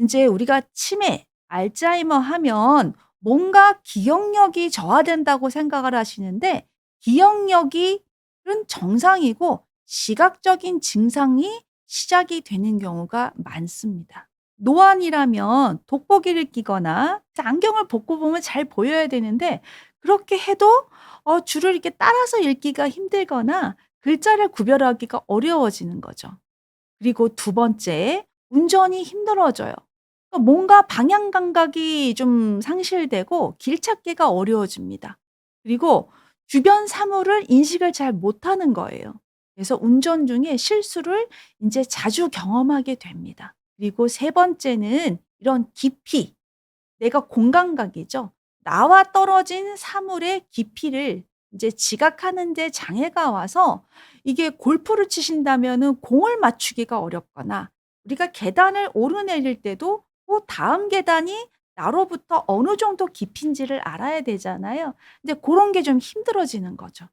인제 우리가 치매, 알츠하이머 하면 뭔가 기억력이 저하된다고 생각을 하시는데 기억력이 은 정상이고 시각적인 증상이 시작이 되는 경우가 많습니다. 노안이라면 돋보기를 끼거나 안경을 벗고 보면 잘 보여야 되는데 그렇게 해도 어 줄을 이렇게 따라서 읽기가 힘들거나 글자를 구별하기가 어려워지는 거죠. 그리고 두 번째, 운전이 힘들어져요. 그러니까 뭔가 방향 감각이 좀 상실되고 길 찾기가 어려워집니다. 그리고 주변 사물을 인식을 잘 못하는 거예요. 그래서 운전 중에 실수를 인제 자주 경험하게 됩니다. 그리고 세 번째는 이런 깊이, 내가 공감 각이죠. 나와 떨어진 사물의 깊이를 인제 지각하는 데 장애가 와서 이게 골프를 치신다면은 공을 맞추기가 어렵거나 우리가 계단을 오르내릴 때도 어 다음 계단이 나로부터 어느 정도 깊이인지를 알아야 되잖아요. 근데 고런 게 좀 힘들어지는 거죠.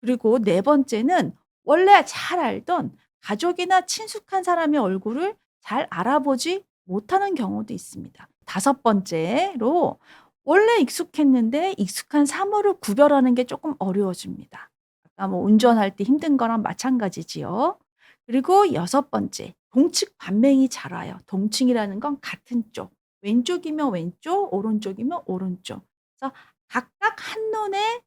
그리고 네 번째는 원래 잘 알던 가족이나 친숙한 사람의 얼굴을 잘 알아보지 못하는 경우도 있습니다. 다섯 번째로 원래 익숙했는데 익숙한 사물을 구별하는 게 쪼끔 어려워집니다. 아까 뭐 운전할 때 힘든 거랑 마찬가지지요. 그리고 여섯 번째, 동측 반맹이 잘 와요. 동층이라는 건 같은 쪽. 왼쪽이면 왼쪽, 오른쪽이면 오른쪽. 그래서 각각 한눈에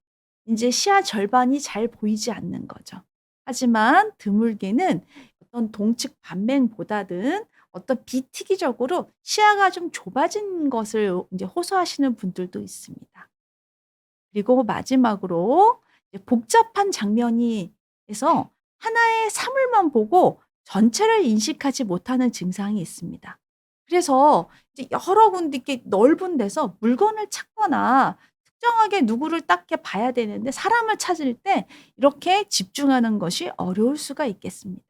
인제 시야 절반이 잘 보이지 않는 거죠. 하지만 드물게는 어떤 동측 반맹보다는 어떤 비특이적으로 시야가 좀 좁아진 것을 인제 호소하시는 분들도 있습니다. 그리고 마지막으로 이제 복잡한 장면이 에서 하나의 사물만 보고 전체를 인식하지 못하는 증상이 있습니다. 그래서 이제 여러 군데 이렇게 넓은 데서 물건을 찾거나 특정하게 누구를 딱 이렇게 봐야 되는데 사람을 찾을 때 이렇게 집중하는 것이 어려울 수가 있겠습니다.